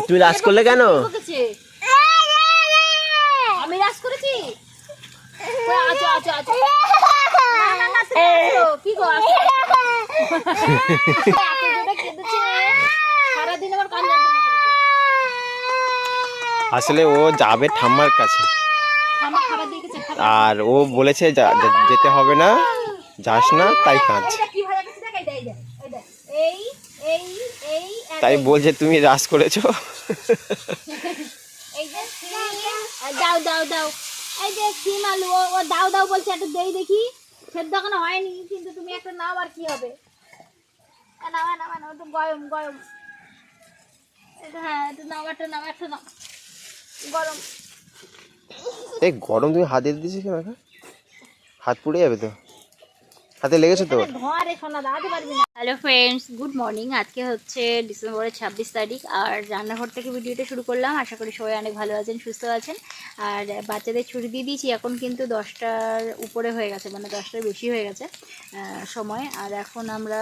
তুমি রাজ করলে কেন? আমি রাজ করেছি। কি গো সারাদিন আমার কান আসলে ও যাবে ঠাম্মার কাছে। আমার খাবার দিয়ে গেছে খাবার আর ও বলেছে যেতে হবে না যাস না তাই কাঁদছে এইটা কি হয়ে গেছে দেখ এই দেখ, এই দেখ, এই দেখ। এই এই এই এক- তাই বলছে তুমি রাজ করেছ? এই যে সিম, আর দাও দাও দাও। এই যে সিম আলু ও দাও দাও বলছে একটু দেই দেখি। সেদ্ধ এখনও হয়নি কিন্তু তুমি একটা নাও আর কি হবে? আ, নাও নাও নাও একটু গরম গরম। এটা হ্যাঁ একটু নাও একটা নাও একটা নাও। গরম। এই গরম তুমি হাতে কেন এখন? হাত পুড়ে যাবে তো? হাতে লেগেছে তো? হ্যালো ফ্রেন্ডস গুড মর্নিং আজকে হচ্ছে ডিসেম্বরের ছাব্বিশ তারিখ আর রান্নাঘর থেকে ভিডিওটা শুরু করলাম। আশা করি সবাই অনেক ভালো আছেন সুস্থ আছেন। আর বাচ্চাদের ছুটি দিয়ে দিয়েছি এখন কিন্তু দশটার উপরে হয়ে গেছে মানে দশটার বেশি হয়ে গেছে আহ, সময়। আর এখন আমরা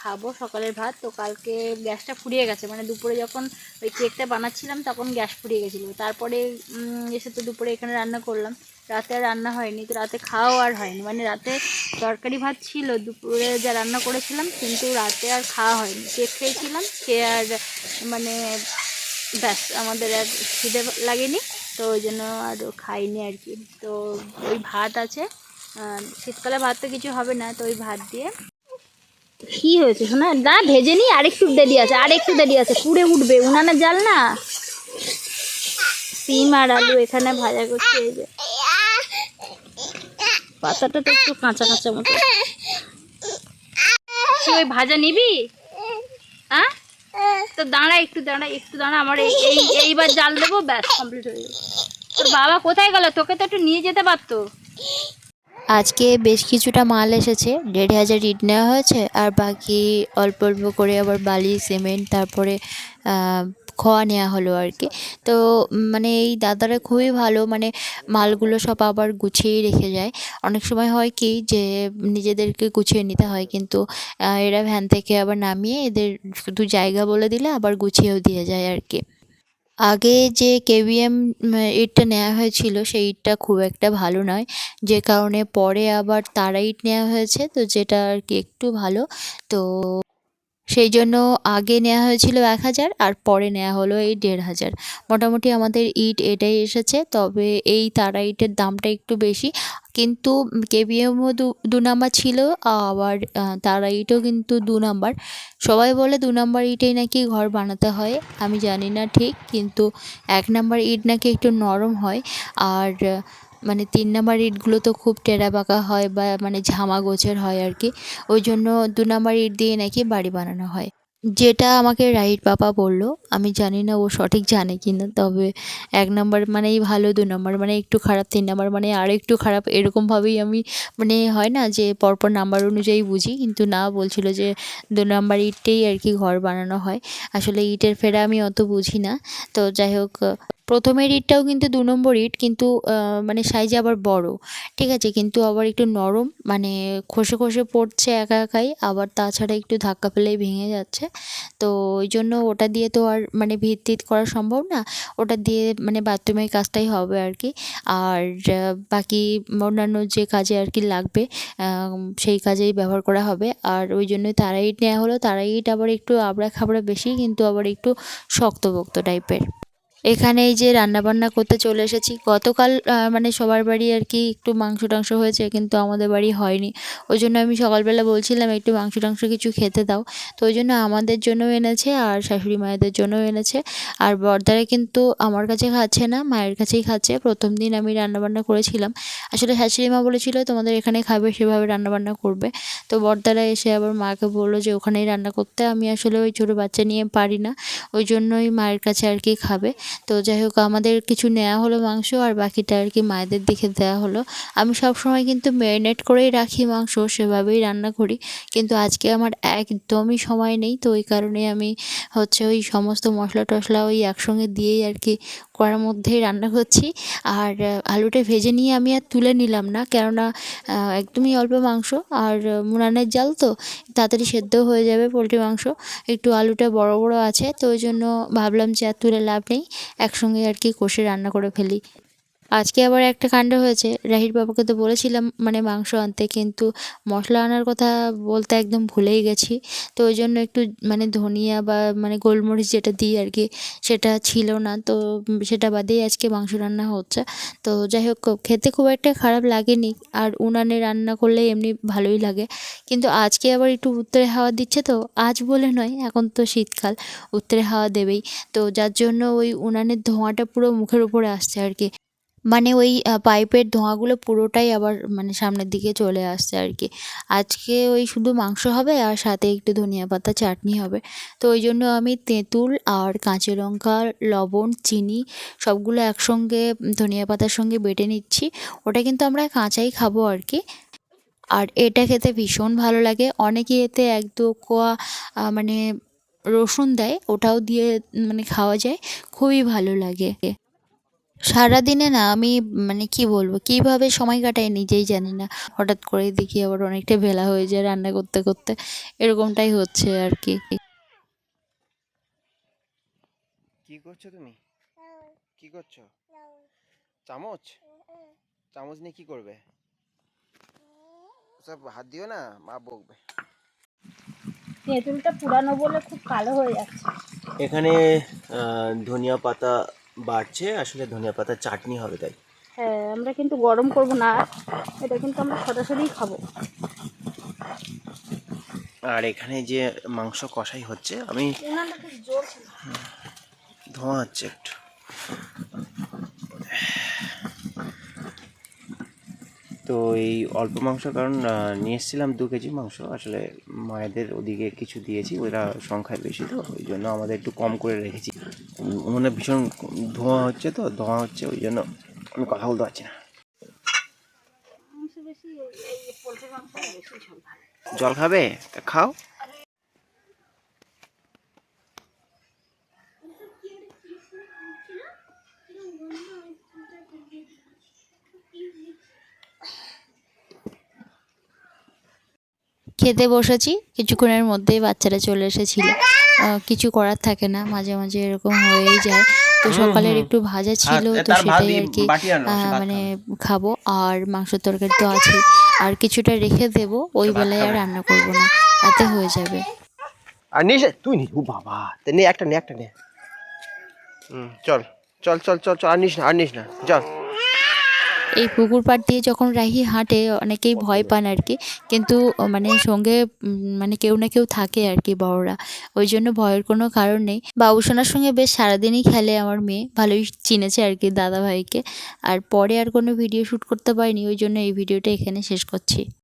খাব সকালের ভাত। তো কালকে গ্যাসটা ফুরিয়ে গেছে মানে দুপুরে যখন ওই কেকটা বানাচ্ছিলাম তখন গ্যাস ফুরিয়ে গেছিল। তারপরে উম, এসে তো দুপুরে এখানে রান্না করলাম। রাতে আর রান্না হয়নি, তো রাতে খাওয়াও আর হয়নি। মানে রাতে তরকারি ভাত ছিল, দুপুরে যা রান্না করেছিলাম, কিন্তু রাতে আর খাওয়া হয়নি। কেক খেয়েছিলাম, খেয়ে আর মানে ব্যাস, আমাদের আর খিদে লাগেনি, তো ওই জন্য আর খাইনি আর কি। তো ওই ভাত আছে শীতকালে ভাত তো কিছু হবে না, তো ওই ভাত দিয়ে কি হয়েছে শোনা? না, ভেজে নি আরেকটু দেরি আছে, আরেকটু দেরি আছে, পুড়ে উঠবে উনানের জাল না? সিম আর আলু এখানে ভাজা করছে, এই যে। পাতাটা তো একটু কাঁচা কাঁচা মতো। তুই ওই ভাজা নিবি? হ্যাঁ তো দাঁড়া একটু দাঁড়া একটু দাঁড়া, আমার এই এই, এইবার জাল দেবো, ব্যাস কমপ্লিট হয়ে যাবে তোর বাবা কোথায় গেল? তোকে তো একটু নিয়ে যেতে পারতো। আজকে বেশ কিছুটা মাল এসেছে, দেড় হাজার ইট নেওয়া হয়েছে, আর বাকি অল্প অল্প করে আবার বালি, সিমেন্ট, তারপরে খোয়া নেওয়া হলো আর কি। তো মানে এই দাদারা খুবই ভালো মানে মালগুলো সব আবার গুছিয়েই রেখে যায়। অনেক সময় হয় কি যে নিজেদেরকে গুছিয়ে নিতে হয়, কিন্তু এরা ভ্যান থেকে আবার নামিয়ে এদের শুধু জায়গা বলে দিলে আবার গুছিয়েও দিয়ে যায় আর কি। আগে যে কেভিএম ইটটা নেওয়া হয়েছিল সেই ইটটা খুব একটা ভালো নয়। যে কারণে পরে আবার তারা ইট নেওয়া হয়েছে, তো যেটা আর কি একটু ভালো। তো সেই জন্য আগে নেওয়া হয়েছিল এক হাজার আর পরে নেওয়া হলো এই দেড় হাজার। মোটামুটি আমাদের ইট এটাই এসেছে, তবে এই তারা ইটের দামটা একটু বেশি। কিন্তু কেবিএমও দু দু নাম্বার ছিল, আবার তারা ইটও কিন্তু দু নাম্বার। সবাই বলে দু নাম্বার ইটেই নাকি ঘর বানাতে হয়, আমি জানি না ঠিক, কিন্তু এক নাম্বার ইট নাকি একটু নরম হয়। আর মানে তিন নাম্বার ইটগুলো তো খুব টেরা বাঁকা হয় বা মানে ঝামা গোছের হয় আর কি। ওই জন্য দু নাম্বার ইট দিয়ে নাকি বাড়ি বানানো হয়। যেটা আমাকে রাইট বাবা বলল, আমি জানি না ও সঠিক জানে কি না তবে এক নাম্বার মানেই ভালো, দু নাম্বার মানে একটু খারাপ, তিন নাম্বার মানে আর একটু খারাপ, এরকমভাবেই আমি মানে হয় না যে পরপর নাম্বার অনুযায়ী বুঝি, কিন্তু না, বলছিল যে দু নাম্বার ইটটাই আর কি ঘর বানানো হয়। আসলে ইটের ফেরা আমি অত বুঝি না। তো যাই হোক প্রথমের ইটটাও কিন্তু দু নম্বর ইট কিন্তু মানে সাইজে আবার বড়। ঠিক আছে? কিন্তু আবার একটু নরম মানে খসে খসে পড়ছে একা একাই, আবার তাছাড়া একটু ধাক্কা পেলেই ভেঙে যাচ্ছে। তো ওই জন্য ওটা দিয়ে তো আর মানে ভিত্তিত করা সম্ভব না। ওটা দিয়ে মানে বাথরুমের কাজটাই হবে আর কি। আর বাকি অন্যান্য যে কাজে আর কি লাগবে সেই কাজেই ব্যবহার করা হবে। আর ওই জন্যই তারা ইট নেওয়া হলো। তারা ইট আবার একটু আবড়া খাবড়া বেশি, কিন্তু আবার একটু শক্তপোক্ত টাইপের এখানে এই যে রান্না বান্না করতে চলে এসেছি। গতকাল মানে সবার বাড়ি আর কি একটু মাংস টাংস হয়েছে, কিন্তু আমাদের বাড়ি হয়নি। ওই জন্য আমি সকালবেলা বলছিলাম, একটু মাংস টাংস কিছু খেতে দাও। তো ওই জন্য আমাদের জন্যও এনেছে আর শাশুড়ি মায়েদের জন্যও এনেছে। আর বর্দারা কিন্তু আমার কাছে খাচ্ছে না, মায়ের কাছেই খাচ্ছে। প্রথম দিন আমি রান্নাবান্না করেছিলাম। আসলে শাশুড়ি মা বলেছিল, তোমাদের এখানে খাবে, সেভাবে রান্নাবান্না করবে। তো বর্দারা এসে আবার মাকে বলল যে, ওখানেই রান্না করতে। আমি আসলে ওই ছোটো বাচ্চা নিয়ে পারি না। ওই জন্যই মায়ের কাছে আর কি খাবে। তো যাই হোক আমাদের কিছু নেওয়া হলো মাংস আর বাকিটা আর কি মায়েদের দিকে দেওয়া হলো। আমি সব সময় কিন্তু ম্যারিনেট করেই রাখি মাংস, সেভাবেই রান্না করি। কিন্তু আজকে আমার একদমই সময় নেই, তো ওই কারণে আমি হচ্ছে ওই সমস্ত মশলা টশলা ওই একসঙ্গে দিয়েই আর কি করার মধ্যেই রান্না করছি। আর আলুটা ভেজে নিয়ে আমি আর তুলে নিলাম না, কেননা একদমই অল্প মাংস। আর, মুনানের জাল তো, তাড়াতাড়ি সেদ্ধ হয়ে যাবে পোলট্রি মাংস। একটু আলুটা বড় বড় আছে, তো ওই জন্য ভাবলাম যে আর তুলে লাভ নেই। একসঙ্গে আর কি কষে রান্না করে ফেলি। আজকে আবার একটা কাণ্ড হয়েছে। রাহির বাবাকে তো বলেছিলাম মানে মাংস আনতে, কিন্তু মশলা আনার কথা বলতে একদম ভুলেই গেছি। তো ওই জন্য একটু মানে ধনিয়া বা মানে গোলমরিচ যেটা দিই আর কি, সেটা ছিল না। তো সেটা বাদেই আজকে মাংস রান্না হচ্ছে। তো যাই হোক, খেতে খুব একটা খারাপ লাগেনি। আর উনানে রান্না করলে এমনি ভালোই লাগে। কিন্তু আজকে আবার একটু উত্তরে হাওয়া দিচ্ছে তো, আজ বলে নয়, এখন তো শীতকাল, উত্তরে হাওয়া দেবেই। তো যার জন্য ওই উনানের ধোঁয়াটা পুরো মুখের উপরে আসছে আর কি। মানে ওই পাইপের ধোঁয়াগুলো পুরোটাই আবার মানে সামনের দিকে চলে আসছে আর কি। আজকে ওই শুধু মাংস হবে আর সাথে একটু ধনিয়া পাতা, চাটনি হবে। তো ওই জন্য আমি তেঁতুল আর কাঁচা লঙ্কা, লবণ, চিনি সবগুলো একসঙ্গে ধনিয়া পাতার সঙ্গে বেটে নিচ্ছি। ওটা কিন্তু আমরা কাঁচাই খাব আর কি। আর এটা খেতে ভীষণ ভালো লাগে। অনেকে এতে এক দু কোয়া মানে রসুন দেয়, ওটাও দিয়ে মানে খাওয়া যায়। খুবই ভালো লাগে। সারাদিনে না আমি মানে কি বলব কীভাবে সময় কাটাই নিজেই জানি না। হঠাৎ করেই দেখি আবার অনেকটা বেলা হয়ে যায় রান্না করতে করতে। এরকমটাই হচ্ছে আর কি। কি করছ তুমি? কি করছ? চামচ? চামচ নিয়ে কি করবে? সব হাত দিও না মা বকবে। তেঁতুলটা পুরানো বলে খুব কালো হয়ে যাচ্ছে। এখানে আহ, ধনিয়া পাতা বাড়ছে আসলে ধনিয়া পাতা চাটনি হবে তাই। হ্যাঁ আমরা কিন্তু গরম করব না এটা কিন্তু আমরা সরাসরি খাব। আর এখানে যে মাংস কষাই হচ্ছে আমি ধোঁয়া হচ্ছে একটু। তো এই অল্প মাংস কারণ নিয়ে এসেছিলাম দু কেজি মাংস আসলে মায়েদের ওদিকে কিছু দিয়েছি ওরা সংখ্যায় বেশি তো ওই জন্য আমাদের একটু কম করে রেখেছি। উনুনে ভীষণ ধোঁয়া হচ্ছে তো, ধোঁয়া হচ্ছে, ওই জন্য আমি কথা বলতে পারছি না। জল খাবে? তা খাও। খেতে বসেছি, কিছুক্ষণের মধ্যেই বাচ্চারা চলে এসেছিল। কিছু করার থাকে না মাঝে মাঝে এরকম হয়েই যায়। তো সকালের একটু ভাজা ছিল তো সেটাই আর কি মানে খাব। আর মাংসের তরকারি তো আছে আর কিছুটা রেখে দেবো ওই বেলায় আর রান্না করব না তাতে হয়ে যাবে। আর নিস তুই নি ও বাবা তে নে একটা নে একটা নে। হুম চল চল চল চল চল আর নিস না আর নিস না চল। এই পুকুর পাড় দিয়ে যখন রাহি হাঁটে অনেকেই ভয় পান আর কি কিন্তু মানে সঙ্গে মানে কেউ না কেউ থাকে আর কি বড়রা। ওই জন্য ভয়ের কোনো কারণ নেই। বাবুসোনার সঙ্গে বেশ সারাদিনই খেলে আমার মেয়ে। ভালোই চিনেছে আর কি দাদাভাইকে। আর পরে আর কোনো ভিডিও শ্যুট করতে পারিনি ওই জন্য এই ভিডিওটা এখানে শেষ করছি।